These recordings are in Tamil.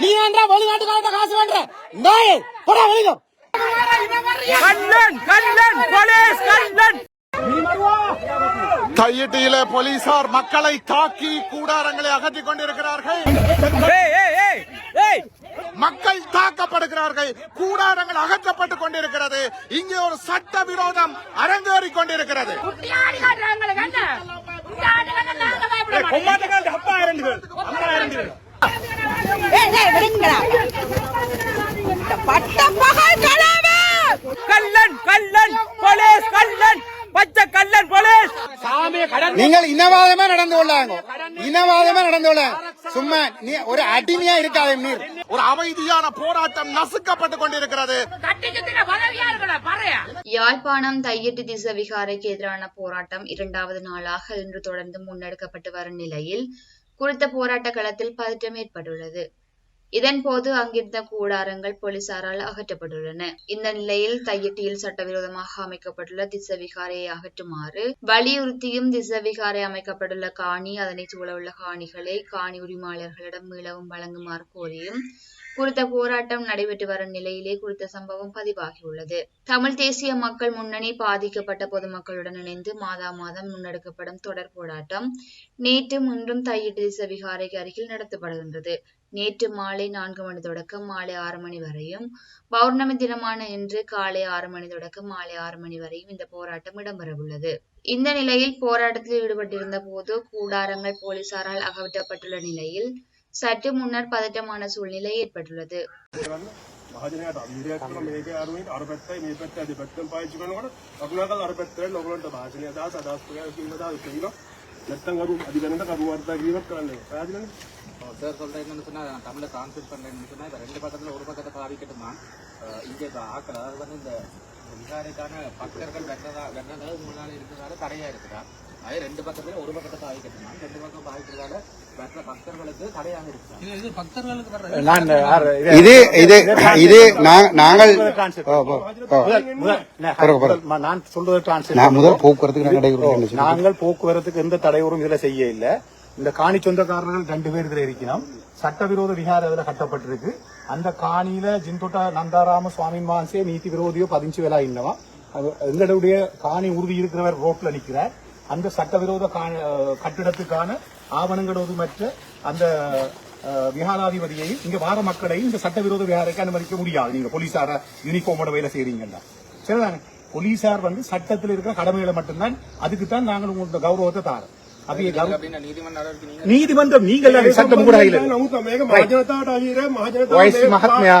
நீ ஏன்டா வெளிநாட்டுக்காரட்ட காசு வேண்ட நாயே போடா வெளியில. கல்லன் கல்லன் போலீஸ் கல்லன் தையிட்டியிலே போலீசார் மக்களை தாக்கி கூடாரங்களை அகற்றிக் கொண்டிருக்கிறார்கள். ஏய் ஏய் ஏய் ஏய். மக்கள் தாக்கப்படுகிறார்கள். கூடாரங்கள் அகற்றப்பட்டுக் கொண்டிருக்கிறது. இங்கே ஒரு சட்ட விரோதம் அரங்கேறிக் கொண்டிருக்கிறது. அப்பா அம்மா இரண்டு கல்லன் கல்லன் போலீஸ் கல்லன் பச்சை கல்லன் போலீஸ். சாமியை கடன் நீங்கள் இனவாதமா நடந்து கொள்ளாங்க. இனவாதமா நடந்து கொள்ள. சும்மா நீ ஒரு அடிமையா இருக்காத நீர் ஒரு அமைதியான போராட்டம் நசுக்கப்பட்டுக் கொண்டிருக்கிறது. யாழ்ப்பாணம் தையிட்டு திச விகாரைக்கு எதிரான போராட்டம் இரண்டாவது நாளாக இன்று தொடர்ந்து முன்னெடுக்கப்பட்டு வரும் நிலையில் குறித்த போராட்ட களத்தில் பதற்றம் ஏற்பட்டுள்ளது. இதன்போது அங்கிருந்த கூடாரங்கள் போலீசாரால் அகற்றப்பட்டுள்ளன. இந்த நிலையில் தையட்டியில் சட்டவிரோதமாக அமைக்கப்பட்டுள்ள திசவிகாரையை அகற்றுமாறு வலியுறுத்தியும் திசவிகாரை அமைக்கப்பட்டுள்ள காணி அதனை சூழவுள்ள காணிகளை காணி உரிமையாளர்களிடம் மீளவும் வழங்குமாறு கோரியும் குறித்த போராட்டம் நடைபெற்று வரும் நிலையிலே குறித்த சம்பவம் பதிவாகியுள்ளது. தமிழ் தேசிய மக்கள் முன்னணி பாதிக்கப்பட்ட பொதுமக்களுடன் இணைந்து மாதா மாதம் முன்னெடுக்கப்படும் தொடர் போராட்டம் நேற்று இன்றும் தையிட்டு விகாரைக்கு அருகில் நடத்தப்படுகின்றது. நேற்று மாலை நான்கு மணி தொடக்கம் மாலை ஆறு மணி வரையும் பௌர்ணமி தினமான இன்று காலை ஆறு மணி தொடக்கம் மாலை ஆறு மணி வரையும் இந்த போராட்டம் இடம்பெறவுள்ளது. இந்த நிலையில் போராட்டத்தில் ஈடுபட்டிருந்த போது கூடாரங்கள் போலீசாரால் அகற்றப்பட்டுள்ள நிலையில் சற்று முன்னர் பதட்டமான சூழ்நிலை ஏற்பட்டுள்ளது මහජනයට අවිරයක් කරන මේක අරුවෙන් අර පැත්තයි මේ පැත්ත අද පැත්තෙන් පාවිච්චි කරනකොට කරුණාකර අර පැත්තට ඔයගොල්ලන්ට භාෂණය අදහස් අදහස් ප්‍රකාශ කිරීම අදහස් කියනවා නැත්තම් අරු අධිකරණයට කරු වර්තා කිරීමක් කරන්න පැහැදිලිද சார் சொல்றேன் என்னன்னு சொன்னா நான் தமிழை டிரான்ஸ்லேட் பண்றேன்னு சொன்னா இப்ப ரெண்டு பக்கத்துல ஒரு பக்கத்தை பாதிக்கட்டுமா அஹ் இங்க இப்ப ஆக்கள் அதாவது வந்து இந்த விசாரிக்கான பக்தர்கள் வெட்டதா வெட்டதாக முன்னாடி இருக்கிறதால தடையா இருக்குதா அதே ரெண்டு பக்கத்துல ஒரு பக்கத்தை பாதிக்கட்டுமா ரெண்டு பக்கம் பாதிக்கிறதால இது இது இது. நாங்கள். நான் சொல்றது முதல் போக்குவரத்துக்கு நாங்கள் எந்த தடையூறும் இதுல செய்ய இல்ல. இந்த காணி சொந்தக்காரர்கள் ரெண்டு பேர் இதுல இருக்கணும். சட்டவிரோத விகார இதுல கட்டப்பட்டிருக்கு. அந்த காணியில ஜின்தொட்ட நந்தாராம சுவாமி மான்சே நீதி விரோதியோ பதிஞ்சு வேலா இன்னவா எங்களுடைய காணி உறுதி இருக்கிறவர் ரோட்ல நிக்கிறார். அந்த சட்டவிரோத கட்டிடத்துக்கான ஆவணங்களோடு மற்ற அந்த விஹாராதிபதியையும் இங்க வார மக்களையும் இந்த சட்டவிரோத விஹாரைக்கு அனுமதிக்க முடியாது. நீங்க போலீசார யூனிஃபார்மோட வேலை செய்யறீங்கன்னா சரிதானே? போலீசார் வந்து சட்டத்தில் இருக்கிற கடமைகளை மட்டும்தான் அதுக்குத்தான் நாங்கள் உங்களோட கௌரவத்தை தாரோம். நீதிமன்றம் நீங்கள் சட்டம் கூட மகாத்மையா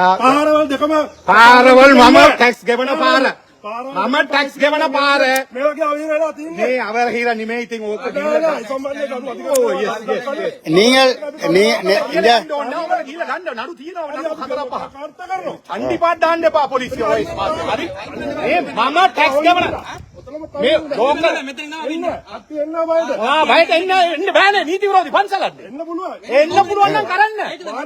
මම ටැක්ස් ගෙවන පාර මේ වගේ අවහිර වෙලා තින්නේ. මේ අවහිර නෙමෙයි ඉතින් ඕක නීල් නීල් නඩු තියනවා නඩු හතර පහ. අන්ඩිපාඩ් දාන්න එපා පොලිසිය. ඔය හරි. මේ මම ටැක්ස් ගෙවන මේ ලෝක අපි එන්න බයද ආ බයට එන්න එන්න බෑනේ නීති විරෝධී පන්සලට එන්න පුළුවන් එන්න පුළුවන් නම් කරන්න.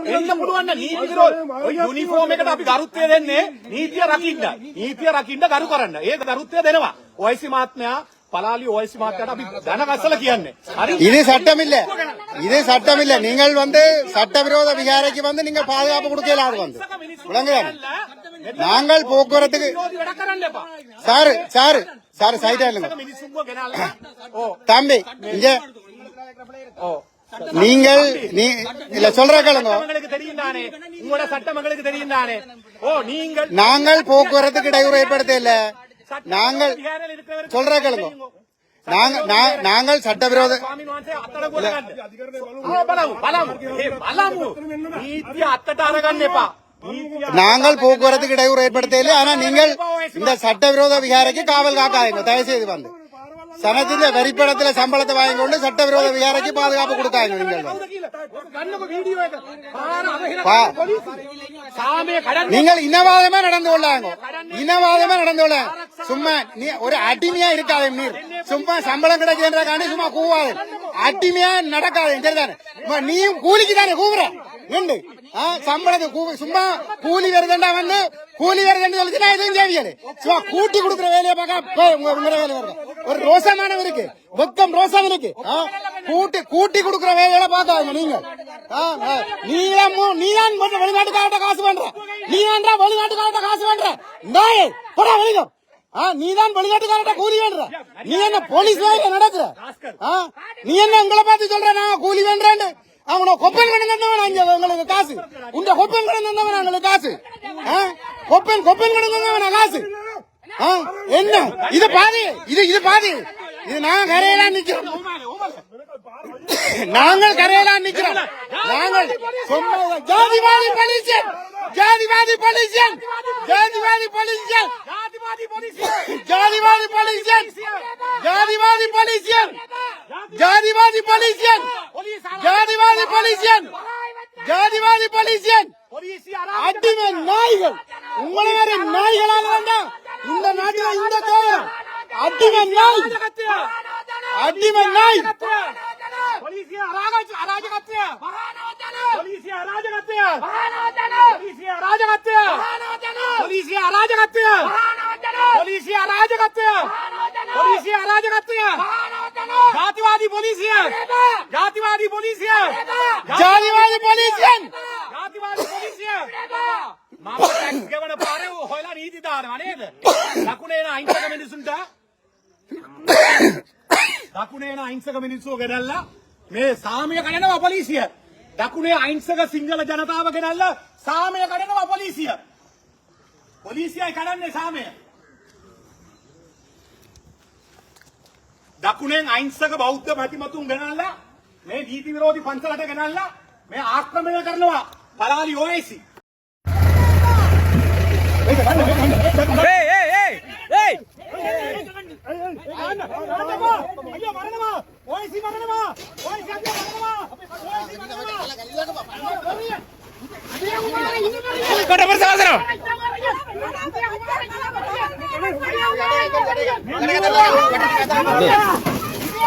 එන්න පුළුවන් නම් නීති විරෝධ ඔය යුනිෆෝම් එකට අපි ගරුත්වය දෙන්නේ නීතිය රකින්න. නීතිය රකින්න ගරු කරන්න. ඒක ගරුත්වය දෙනවා. ඔයසි මහත්මයා පලාලි ඔයසි මහත්මයාට අපි ධන ගස්සලා කියන්නේ. හරි. இது சட்டம் இல்ல இது சட்டம் இல்ல நீங்கள் வந்து சட்டவிரோத விகாரைக்கு வந்து நீங்க பாதுகாப்பு கொடுக்கல அது வந்து விளங்குதா நாங்கள் போக்குவரத்துக்கு විරෝධී වැඩ කරන්න එපා. சாரு சாரு சார் சைடா இல்லைங்க. ஓ தம்பி இங்க ஓ நீங்கள் நீ இல்ல சொல்ற கேளுங்க. உங்களோட சட்டமங்களுக்கு தெரியும் தானே? நாங்கள் போக்குவரத்துக்கு இடையூறு ஏற்படுத்த இல்ல நாங்கள் சொல்ற கேளுங்க. நாங்கள் சட்டவிரோத అత్తటారగా நாங்கள் போக்குவரத்துக்கு இடையூறு ஏற்படுத்தவில்லை. ஆனா நீங்கள் இந்த சட்டவிரோத விகாரைக்கு காவல் காக்காதீங்க தயவு செய்து வந்து. சனத்தின் வரிப்படத்துல சம்பளத்தை வாங்கி கொண்டு சட்டவிரோத விகாரைக்கு பாதுகாப்பு கொடுத்தாங்க நீங்கள் நீங்கள் இனவாதமா நடந்து கொள்ளாங்க. இனவாதமா நடந்து கொள்ள. சும்மா நீ ஒரு அடிமையா இருக்காது நீர் சும்மா சம்பளம் கிடைக்கிறதுக்காண்டி சும்மா கூவாது. அடிமையா நடக்காது. சரிதானே? நீயும் கூலிக்கு தானே கூவுற. நின்று ஆ, சம்பளத்துக்கு சும்மா கூலி வருதுண்டா வந்து கூலி வருதுன்னு சொல்லிச்சு நான் எதுவும் செய்யல சும்மா கூட்டி கொடுக்குற வேலையை பார்க்க உங்க வேலை வருது ஒரு ரோசமானம் இருக்கு வெக்கம் ரோசம் இருக்கு கூட்டி கூட்டி கொடுக்குற வேலையில பாக்காதீங்க நீங்க ஆ, ஆ. நீங்களே வெளிநாட்டுக்காரட்ட காசு பண்ற நீ ஏன்டா வெளிநாட்டுக்காரட்ட காசு பண்ற நாயே போடா வெளியில நீதான் நீ தான் வெளிநாட்டுக்காரட்ட கூலி வேண்டுற நீ என்ன போலீஸ் வேலை நடத்துற நீ என்ன எங்களை பார்த்து சொல்ற நான் கூலி வேண்டேன் அவனோ கொப்பன் கடன் தந்தவன் அங்க உங்களுக்கு காசு. உங்க கொப்பன் கடன் தந்தவன் உங்களுக்கு காசு. ஆ? கொப்பன் கொப்பன் கடன் தந்தவன் காசு? ஆ? என்ன? இது பாதி இது இது பாதி. இது நான் கரையில நிக்கிறோம். நாங்கள் கரையில நிக்கிறோம். நாங்கள் ஜாதிவாதி போலீசன் ஜாதிவாதி போலீசன் ஜாதிவாதி போலீசன் ஜாதிவாதி போலீஸ். ஜாதிவாதி போலீசன் ஜாதிவாதி போலீசன் ஜாதிவாதி போலீசன் ஜாதிவாதி போலீசன் ஜாதிவாதி போலீசன் அடிமை நாய்கள். உங்களை மாதிரி நாய்களால வேண்டாம். இந்த நாட்டில் இந்த கோவம் அடிமை நாய். அடிமை நாய். போலீசிய அராஜக அராஜகத்திய? ಜಾತಿವಾದಿ ಪೊಲೀಸಿಯನ್ ಜಾತಿವಾದಿ ಪೊಲೀಸಿಯನ್ ಜಾತಿವಾದಿ ಪೊಲೀಸಿಯನ್ ಜಾತಿವಾದಿ පොලිසිය මම ටැක්ස් ගෙවන පාරේ හොයලා නීති දානවා නේද? ලකුණේ යන අහිංසක මිනිසුන්ට. ලකුණේ යන අහිංසක මිනිස්සු ගෙනල්ලා මේ සාමිය කඩනවා පොලිසිය. ලකුණේ අහිංසක සිංහල ජනතාව ගෙනල්ලා සාමිය කඩනවා පොලිසිය. පොලිසියයි කඩන්නේ සාමිය. දකුණෙන් අහිංසක බෞද්ධ මැතිමතුන් ගෙනල්ලා මේ නීති විරෝධී පන්සලට ගෙනල්ලා මේ ආක්‍රමණය කරනවා. Palali ඔයසි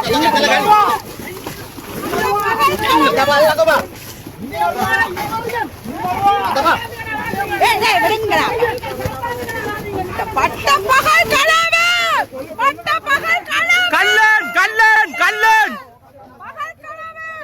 Ingat talaga. Tama, ako ba? Tama. Eh, eh, berengga. பட்ட பகல் கலவன் பட்ட பகல் கலவன் கல்லன் கல்லன் கல்லன் பகல் கலவன்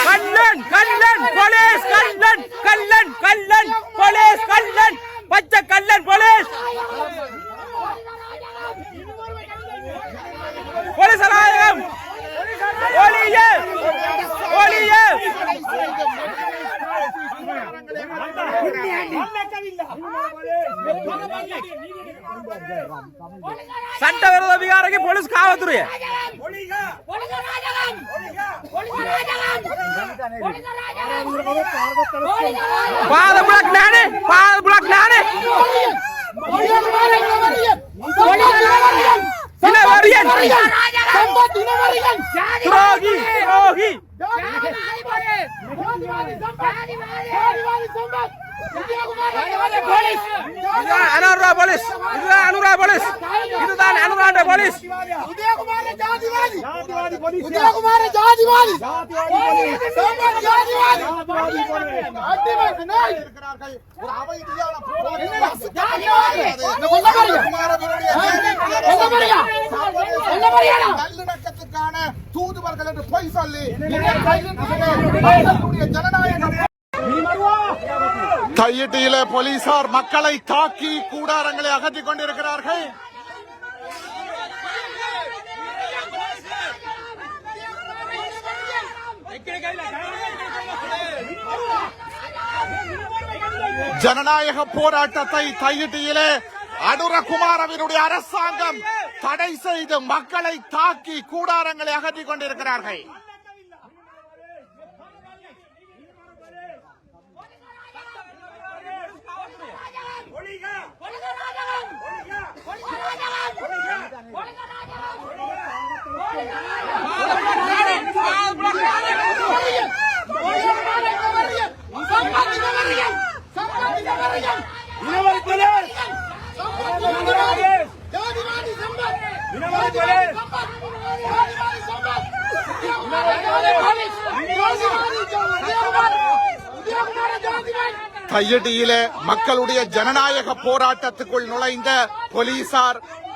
கல்லன் கல்லன் போலீஸ் கல்லன் கல்லன் கல்லன் போலீஸ் கல்லன் பச்சை கல்லன் போலீஸ் போலீஸ் அராஜகம் ஒளிய ஒளிய சட்டவிரோத விகாரைக்கு போலீஸ் காவல்துறை. பாத புலக் நானே பாத புலக் நானே. இனவரியன் துரோகி துரோகி. அனுரா போலீஸ்! இதுதான் அனுரா போலீஸ்! இதுதான் அனுராண்ட போலீஸ்! உதயகுமார ஜாதிவாதி உதயகுமார ஜாதிவாதி சம்பத்! ஜாதிவாதி என்று பொய் சொல்லி ஜனநாயகம் தையிட்டியில போலீசார் மக்களை தாக்கி கூடாரங்களை அகற்றிக் கொண்டிருக்கிறார்கள். ஜனநாயக போராட்டத்தை தையிட்டியிலே அனுரகுமாரவினுடைய அரசாங்கம் தடை செய்து மக்களை தாக்கி கூடாரங்களை அகற்றிக் கொண்டிருக்கிறார்கள். சம்பாதிக்க வருகிறேன் சம்பாதிக்க கையடியிலே மக்களுடைய ஜனநாயக போராட்டத்துக்குள் நுழைந்த போலீசார்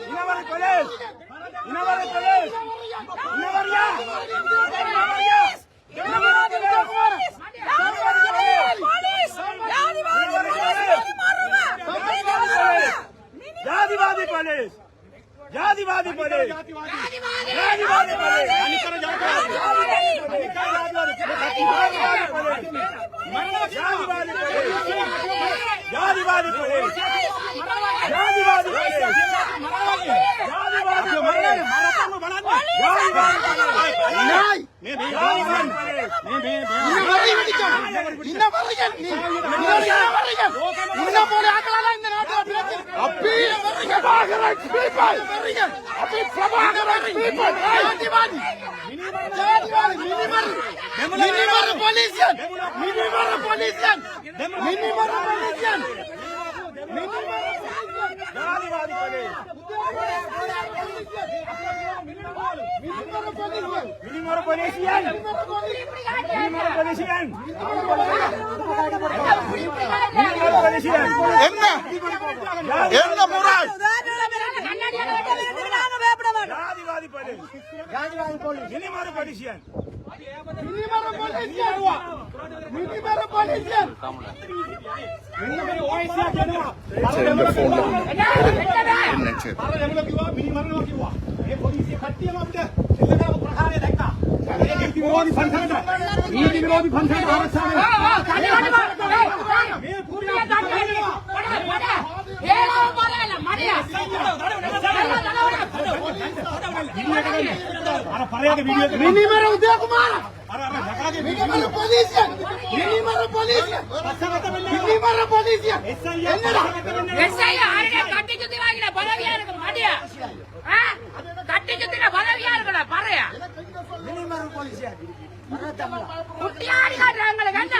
Inawari Police! Inawari Police! Inawariya! Inawariya! ஜாதிவாதி போலீஸ் ஜாதிவாதி போலீஸ் ஜாதிவாதி போலீஸ் அன்னிக்கர ஜாதிவாதி ஜாதிவாதி போலீஸ் ஜாதிவாதி போலீஸ் ஜாதிவாதி போலீஸ் ஜாதிவாதி போலீஸ் நாய் இன்னும் வரையும் அடிக்கும். இன்னும் வரையும் நீ. அப்பி பிரபாகரன் people. ஜாதிவாதி. போலீஸ் மினிமர் போலீசியன் మినిమం పొలిషియన్ వా మినిమం పొలిషియన్ మినిమం వాయిస్ యాకెనవా అరడెమల ఫోన్ అరడెమల కివా మినిమం కివా ఏ పొలిసి కట్టియం అప్డే ఇల్లగా ప్రకారే దక్క నీతి విరోధి ఫంక్షన్ నీతి విరోధి ఫంక్షన్ ఆరక్షణ మే పూర్ణ దక్క మినిమర ఉదయకుమార్ మినిమర పోలీస్ మినిమర పోలీస్ మినిమర పోలీస్ ఎస్ఐ ఆరిన కట్టి చుత్తి వాగిన பதவியா இருக்கு மடியா கட்டி சுத்தின பதவியா இருக்கடா பாறையா மினிமர போலீஸியா குட்டியாடிக்காட்டுறாங்களுக்கு என்ன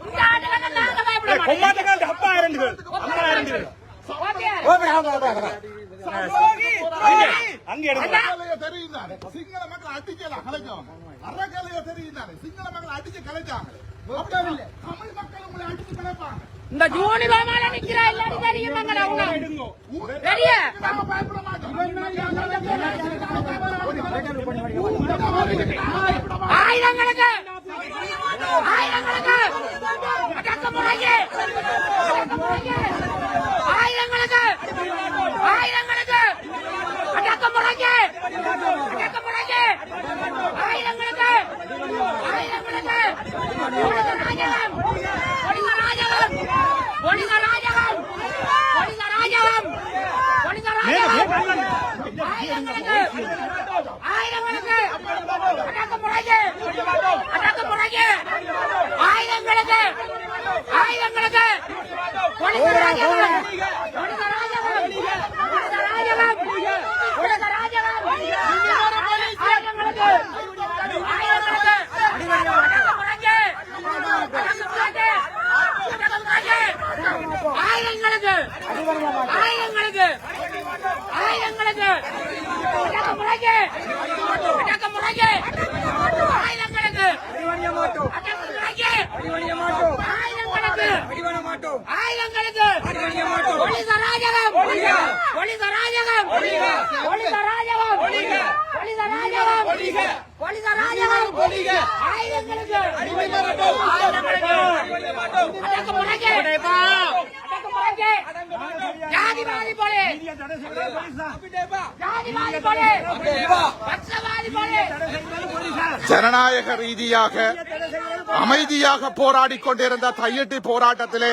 குட்டியாடிக்காட்டு நாங்க பயப்பட மாட்டோம். கொம்மாட்டக்காட்டு அப்பா இறந்துகள் அம்மா இறந்துகள் சிங்கள மக்கள் அடிக்கல. கலைஞ்சவங்க அறக்கலைய தெரியுதானே? சிங்கள மக்கள் அடிச்சு கலைச்சாங்க தமிழ் மக்கள் உங்களை அடிச்சு கலைப்பாங்க. இந்த ஜூனி பாமால நிக்கிறா எல்லாரும் பெரிய நாம பயப்பட ஆயிரங்களுக்கு ஆயிரங்களுக்கு அடக்குமுறைக்கு அடக்குமுறைக்கு ஆயிரங்களுக்கு ஆயிரங்களுக்கு அடக்குமுறைக்கு அடக்குமுறைக்கு ஆயிரங்களுக்கு ஆயிரங்களுக்கு ராஜகம் ஒளிந்த ராஜகம் ஒளிந்த ராஜகம் ஒளிந்த ராஜகம் ஒளிந்த ராஜகம் ஆயிரங்களுக்கு ஆயிரங்களுக்கு அடக்குமுறைக்கு அடக்குமுறைக்கு ஆயிரங்களுக்கு ஆயிரங்களுக்கு ஒளிந்த ராஜகம் ஒளிந்த ராஜகம் ஒளிந்த ராஜகம் ஆயிரங்களுக்கு ஆயிரங்களுக்கு அடக்குமுறைக்கு அடக்குமுறைக்கு அடக்குமுறைக்கு ஆயிரங்களுக்கு ஆயிரங்களுக்கு ஆயிரங்களுக்கு அடக்குமுறைக்கு அடக்குமுறைக்கு ஆயிரங்களுக்கு அடக்குமுறைக்கு ஆயிரங்களுக்கு ஒளித ராஜகம். ஒளித ராஜகம். ஒளித ராஜகம். ஒளித ராஜகம். ஒளித ராஜகம். ஆயிரங்களுக்கு ஆயிரங்களுக்கு அடக்குமுறைக்கு அடக்குமுறைக்கு ஜாதிவாதி போலே. ஜாதிவாதி போலே. பட்சவாதி போலே. ஜனநாயக ரீதியாக அமைதியாக போராடிக் கொண்டிருந்த தையட்டி போராட்டத்திலே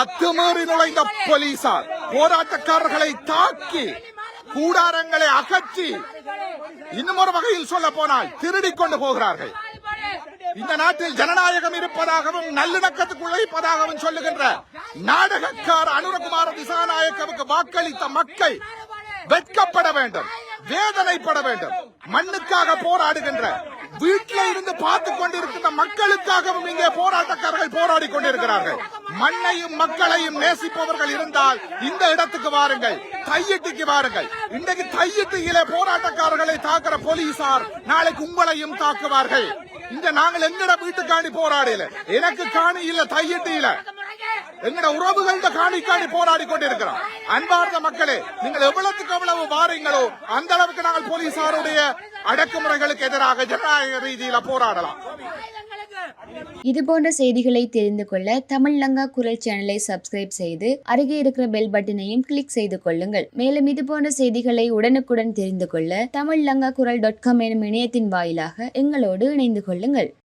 அத்துமீறி நுழைந்த போலீசார். போராட்டக்காரர்களை தாக்கி கூடாரங்களை அகற்றி இன்னும் ஒரு வகையில் சொல்ல போனால் திருடிக் கொண்டு போகிறார்கள். இந்த நாட்டில் ஜனநாயகம் இருப்பதாகவும் நல்லிணக்கத்துக்கு உழைப்பதாகவும் சொல்லுகின்ற நாடகக்கார அனுரகுமார திசாநாயக்கவுக்கு வாக்களித்த மக்கள் வெட்கப்பட வேண்டும் வேதனைப்பட வேண்டும் மண்ணுக்காக போராடுகின்ற வீட்டில இருந்து பார்த்து கொண்டிருக்கின்ற மக்களுக்காகவும் இங்கே போராட்டக்காரர்கள் போராடி கொண்டிருக்கிறார்கள். மண்ணையும் மக்களையும் நேசிப்பவர்கள் இருந்தால் இந்த இடத்துக்கு வாருங்கள் தையிட்டிக்கு வாருங்கள். இன்றைக்கு தையிட்டியிலே போராட்டக்காரர்களை தாக்குற போலீசார் நாளைக்கு உங்களையும் தாக்குவார்கள். இங்க நாங்கள் எங்கட வீட்டுக்காண்டி போராடல? எனக்கு காணி இல்ல தையிட்டு இல்ல எங்கட உறவுகள்ட காணி போராடி கொண்டிருக்கிறோம். அன்பார்ந்த மக்களே நீங்கள் எவ்வளவுக்கு எவ்வளவு வாரீங்களோ அந்த அளவுக்கு நாங்கள் போலீசாருடைய அடக்குமுறைகளுக்கு எதிராக ஜனநாயக ரீதியில போராடலாம். இது போன்ற செய்திகளை தெரிந்து கொள்ள தமிழ் லங்கா குரல் சேனலை சப்ஸ்கிரைப் செய்து அருகே இருக்கிற பெல் பட்டனையும் கிளிக் செய்து கொள்ளுங்கள். மேலும் இது போன்ற செய்திகளை உடனுக்குடன் தெரிந்து கொள்ள தமிழ் லங்கா குரல் டாட் காம் எனும் இணையத்தின் வாயிலாக எங்களோடு இணைந்து கொள்ளுங்கள்.